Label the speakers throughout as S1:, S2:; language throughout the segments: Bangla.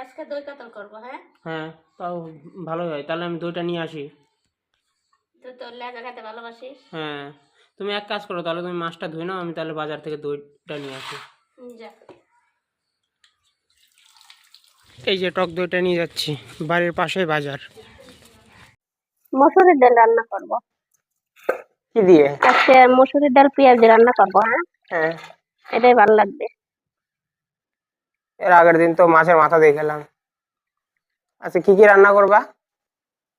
S1: আজকে দই কাতল করব হ্যাঁ?
S2: হ্যাঁ তাও ভালোই হয়। তাহলে আমি দইটা নিয়ে আসি।
S1: তুই তো লেজা খেতে ভালোবাসিস।
S2: হ্যাঁ তুমি এক কাজ করো তাহলে তুমি মাছটা ধুয়ে নাও আমি তাহলে বাজার থেকে দইটা নিয়ে আসি।
S1: যা।
S2: এই যে টক দইটা নিয়ে যাচ্ছি বাড়ির পাশেই বাজার।
S1: মসুরির ডাল রান্না করব।
S2: কি দিয়ে?
S1: আজকে মসুরির ডাল পেঁয়াজ দিয়ে রান্না করব হ্যাঁ?
S2: হ্যাঁ।
S1: এটাই ভালো লাগবে।
S2: এর আগের দিন তো মাছের মাথা দিয়ে খেলাম। আচ্ছা কি কি রান্না করবা?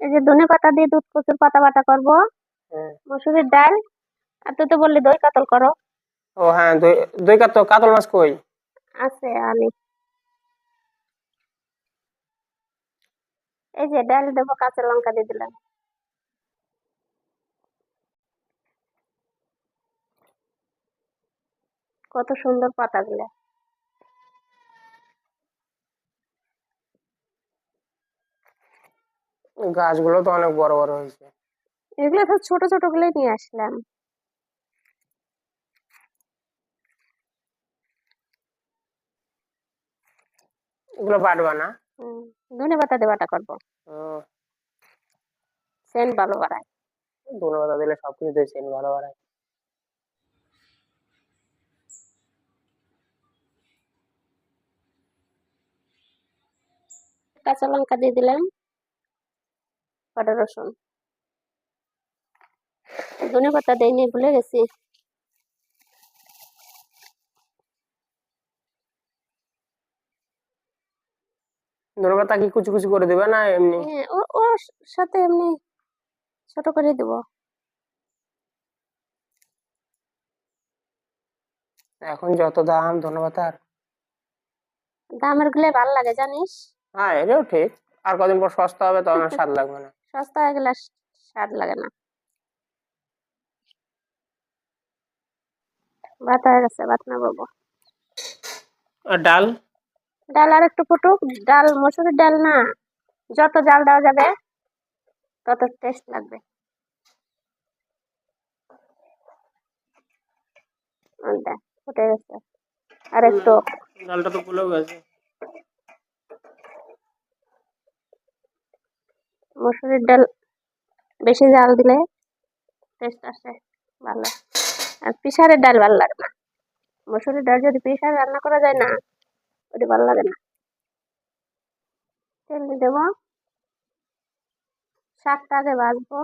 S1: এই যে ধনে পাতা দিয়ে দুধ কচুর পাতা বাটা করব।
S2: হ্যাঁ।
S1: মসুরির ডাল। আর তুই তো বললি দই কাতল করো।
S2: ও হ্যাঁ দই দই কাতল কাতল মাছ কই?
S1: আছে আমি এই যে ডাল দেবো কাঁচা লঙ্কা দিয়ে দিলাম। কত সুন্দর পাতাগুলো।
S2: গাছগুলো তো অনেক বড় বড় হয়েছে।
S1: এগুলো তো ছোট ছোটগুলো নিয়ে আসলাম।
S2: এগুলো বাটবা না?
S1: ধনে পাতা দিয়ে বাটা করব। সেন্ট ভালো বাড়ায়
S2: ধনে পাতা দিলে সবকিছু দিয়েছেন ভালো বাড়ায়
S1: কাঁচা লঙ্কা দিয়ে দিলাম। কটা রসুন। ধনে পাতা দেয়নি ভুলে গেছি।
S2: ধনে পাতা কি কুচি কুচি করে দিবে না এমনি?
S1: হ্যাঁ ও সাথে এমনি ছোট করে দেবো।
S2: এখন যত দাম ধনে পাতার।
S1: দামেরগুলো ভালো লাগে জানিস?
S2: হ্যাঁ এটাও ঠিক। আর কদিন পর সস্তা হবে তখন আর স্বাদ লাগবে না।
S1: সস্তা হয়ে গেলে স্বাদ লাগে না। ভাত হয়ে গেছে ভাত না বাবু
S2: আর ডাল?
S1: ডাল আর একটু ফুটুক। ডাল মসুরের ডাল না যত জাল দেওয়া যাবে তত টেস্ট লাগবে। আর ফুটে গেছে। আর একটু
S2: ডালটা তো ফুলেও গেছে।
S1: মসুরির ডাল, বেশি জাল দিলে টেস্ট আসে ভালো। আর পিসারের ডাল ভালো লাগে না। মসুরির ডাল যদি পিসার রান্না করা যায় না, ওটা ভালো লাগে না। তেল দিয়ে দেবো। শাকটা আগে ভাজবো।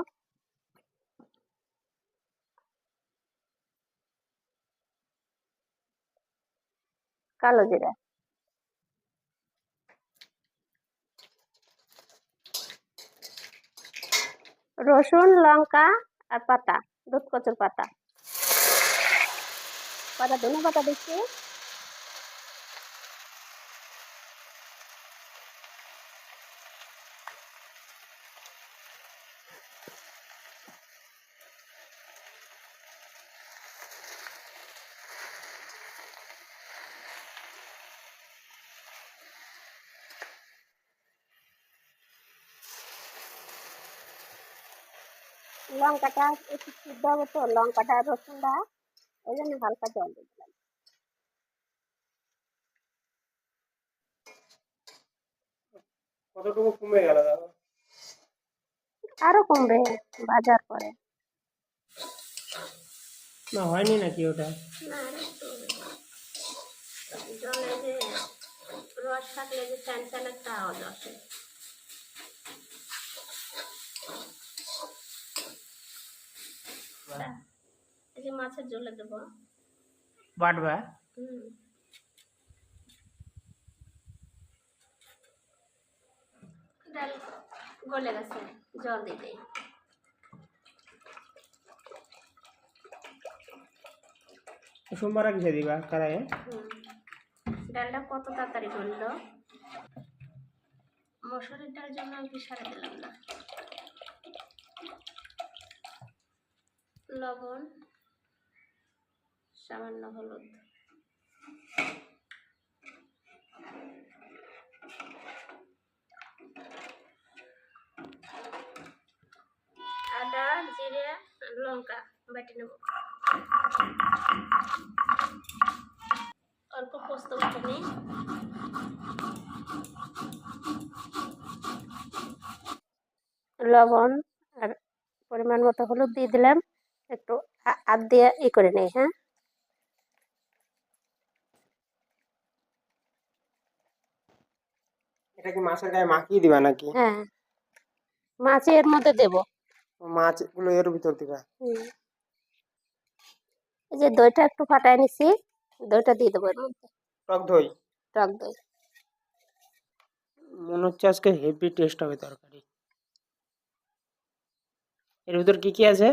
S1: কালো জিরা। রসুন লঙ্কা আর পাতা দুধ কচুর পাতা। পাতা ধনে পাতা দিচ্ছি? লঙ্কাটা একটু সিদ্ধ হবে তো লঙ্কাটা রসুনটা ওই জন্য হালকা জল দিয়ে দিলাম।
S2: কতটুকু কমে গেল
S1: আরও কমবে বাজার পরে
S2: না হয়নি নাকি ওটা?
S1: জলে যে রস থাকলে যে চ্যান চ্যান একটা আওয়াজ আসে। এই যে মাছের জলে দেবো।
S2: বাটবা?
S1: হুম। ডাল গলে গেছে জল দিয়ে দিই।
S2: সোমবার কিসে দিবা? কড়াইয়ে
S1: ডালটা কত তাড়াতাড়ি গললো? মসুরির ডাল জন্য আমি সারা দিলাম না। লবণ, সামান্য হলুদ। আদা, জিরে, লঙ্কা বেটে নেব। অল্প পোস্ত বেটে নিই। লবণ আর পরিমাণ মতো হলুদ দিয়ে দিলাম। হাত দিয়ে ই করে নেই হ্যাঁ?
S2: এটা কি মাছের গায়ে মাখিয়ে দিবা নাকি?
S1: হ্যাঁ। মাছ এর মধ্যে দেব।
S2: মাছগুলো এর ভিতর দিবা?
S1: এই যে দইটা একটু ফাটায় নিছি দইটা দিয়ে দেবো এর মধ্যে।
S2: টক দই?
S1: টক দই।
S2: মনে হচ্ছে আজকে হেভি টেস্ট হবে তরকারি। এর ভিতর কি কি আছে?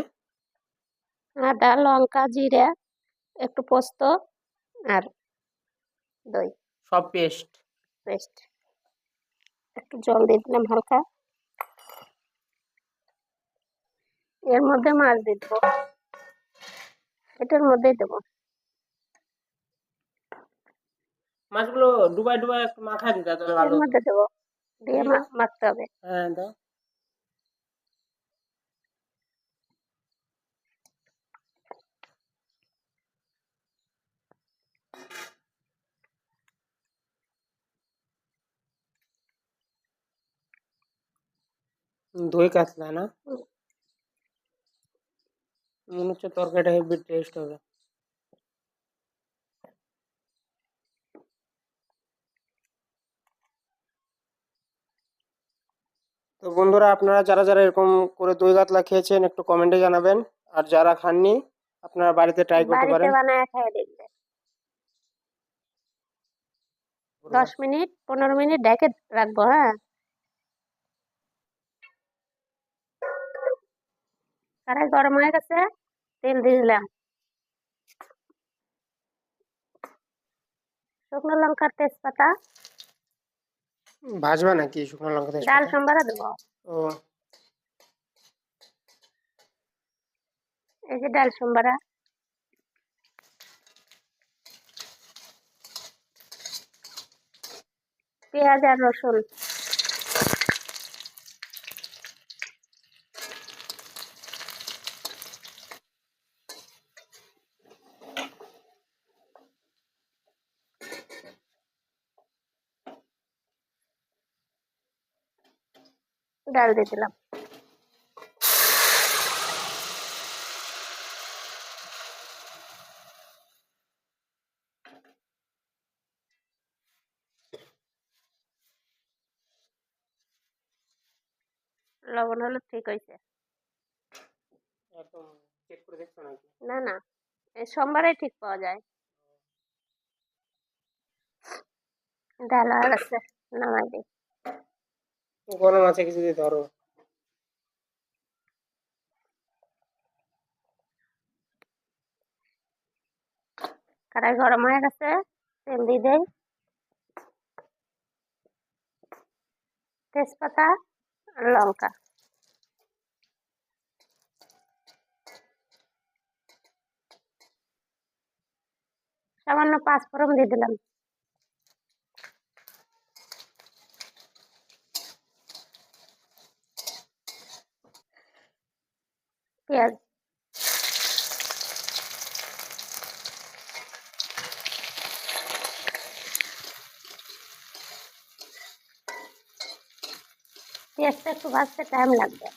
S1: আদা লঙ্কা জিরা একটু পোস্ত আর দই।
S2: সব পেস্ট।
S1: পেস্ট। একটু জল দিয়ে দিলাম হালকা। এর মধ্যে মাছ দিয়ে দেবো। এটার মধ্যেই দেবো।
S2: মাছগুলো ডুবাই ডুবাই একটু মাখা দিতা তাহলে
S1: এর মধ্যে দেবো। দিয়ে মাখতে হবে।
S2: হ্যাঁ দাও। দই কাতলা না মনে হচ্ছে তরকারিটা হেভি টেস্ট হবে তো বন্ধুরা আপনারা যারা যারা এরকম করে দই কাতলা খেয়েছেন একটু কমেন্টে জানাবেন আর যারা খাননি আপনারা বাড়িতে ট্রাই করতে পারেন
S1: দশ মিনিট পনেরো মিনিট ডেকে রাখব হ্যাঁ কড়াই গরম হয়ে গেছে? তেল দিয়ে দিলাম। শুকনো লঙ্কার তেজপাতা।
S2: ভাজবা নাকি শুকনো লঙ্কা
S1: ডাল
S2: তেজপাতা?
S1: সম্বারা দেবো।
S2: ও।
S1: এই যে ডাল সম্বারা। পেঁয়াজ আর রসুন। ডাল দিয়ে দিলাম। লবণ হলো ঠিক হয়েছে। না না সোমবারে ঠিক পাওয়া যায়। ডাল হয়ে গেছে নামাই দিই
S2: গরম আছে কিছু দিয়ে ধরো।
S1: কড়াই গরম হয়ে গেছে? তেল দিয়ে দেই। তেজপাতা আর লঙ্কা। সামান্য পাঁচ ফোড়ন দিয়ে দিলাম। পেঁয়াজ পেঁয়াজটা একটু ভাজতে টাইম লাগবে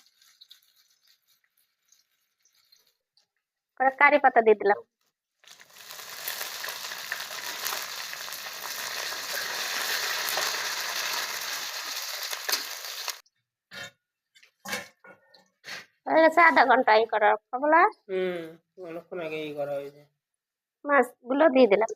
S1: করে কারি পাতা দিয়ে দিলাম হয়ে গেছে আধা ঘণ্টা ই কবলা
S2: হুম অনেকক্ষণ আগে করা হয়েছে।
S1: মাছগুলো দিয়ে দিলাম।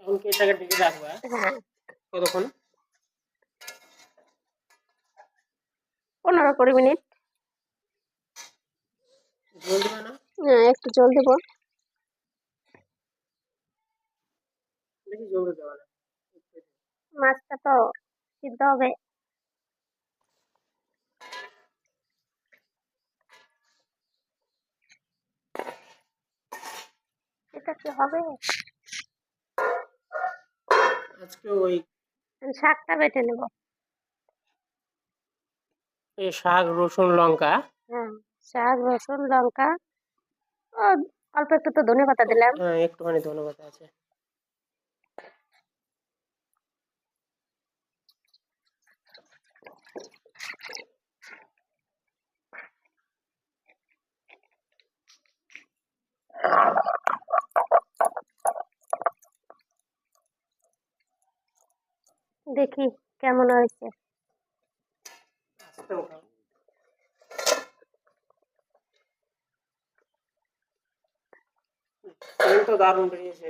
S2: এখন কি এটাকে ঢেকে রাখবা কতক্ষণ?
S1: পনেরো কুড়ি মিনিট।
S2: জল দিবা না
S1: হ্যাঁ একটু জল দেবো।
S2: বেশি জল দেওয়া না।
S1: মাছটা তো সিদ্ধ হবে। এটা কি হবে?
S2: আজকে ওই
S1: শাকটা বেটে নেব।
S2: এই শাক রসুন লঙ্কা?
S1: হ্যাঁ শাক রসুন লঙ্কা অল্প একটু তো ধনে পাতা দিলাম।
S2: হ্যাঁ একটুখানি ধন্যবাদ আছে।
S1: দেখি কেমন হয়েছে।
S2: তো দারুণ বেরিয়েছে।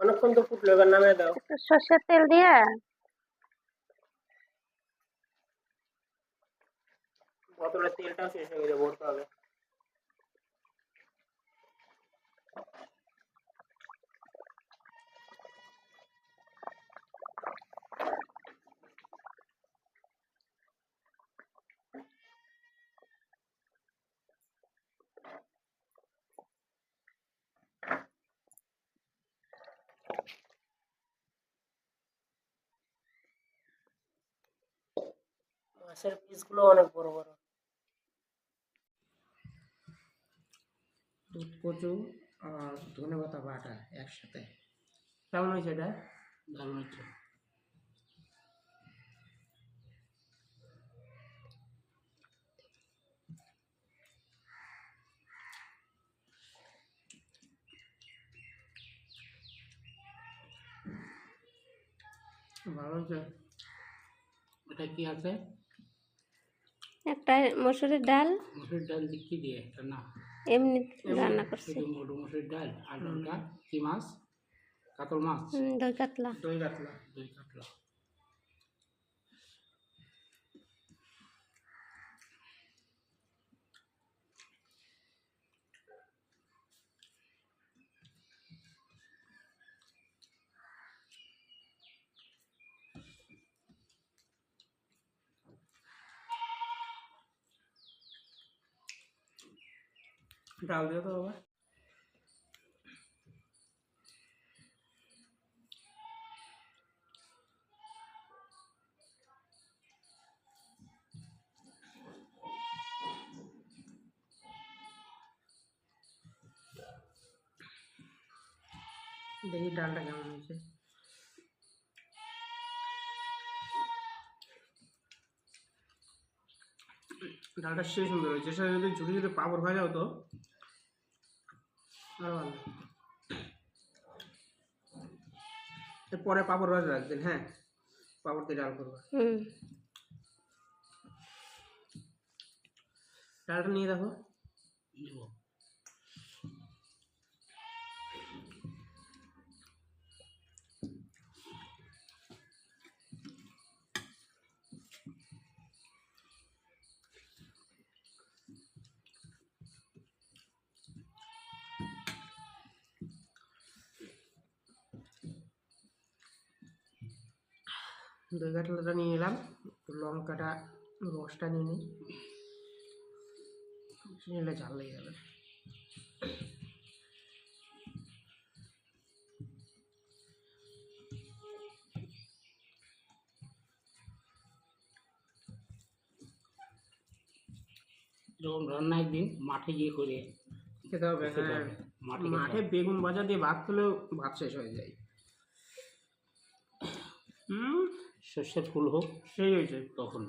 S2: অনেকক্ষণ তো ফুটলো এবার নামিয়ে দাও।
S1: সর্ষের তেল দিয়ে?
S2: বোতলের তেলটাও শেষ হয়ে গেছে ভরতে হবে মাছের পিসগুলো অনেক বড় বড়
S3: দুধ কচু আর ধনে পাতা বাটা একসাথে।
S2: কেমন হয়েছে এটা?
S3: দারুণ হচ্ছে ভালো হচ্ছে এটা কি আছে?
S1: একটা মসুরের ডাল।
S3: মুসুর ডাল দিয়ে কি দিয়ে? এটা না।
S1: এমনি রান্না করছি।
S3: শুধু মোটু ডাল আর কি মাছ? কাতল মাছ?
S1: দই কাতলা।
S2: দই কাতলা
S3: দই কাতলা।
S2: ডাল দিয়ে তো বাবা। দেখি ডালটা কেমন হয়েছে। ডালটা সেই সুন্দর হয়েছে। সেটা যদি ঝুড়ি ঝুড়ি পাঁপড় ভাজা হতো আরও ভালো পরে পাঁপড় ভাজা রাখবেন হ্যাঁ? পাঁপড় দিয়ে ডাল করব।
S1: হুম।
S2: ডালটা নিয়ে দেখো। দই কাতলাটা নিয়ে এলাম লঙ্কাটা রসটা নিয়ে নিই। নিলে ঝাল লেগে যাবে।
S3: যখন রান্না একদিন মাঠে গিয়ে করে
S2: খেতে হবে হ্যাঁ।
S3: মাঠে
S2: বেগুন ভাজা দিয়ে ভাত খেলেও ভাত শেষ হয়ে যায়।
S3: সর্ষের ফুল হোক
S2: সেই হয়েছে।
S3: তখন।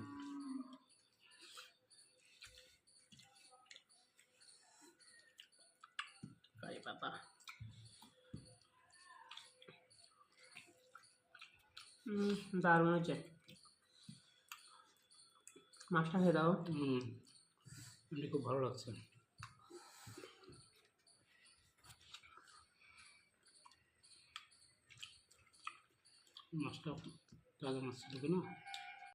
S3: পাতা
S2: দারুণ হয়েছে। মাছটা খেয়ে দাও।
S3: হুম খুব ভালো লাগছে। মাছটা তাজা মাছ ছিল না?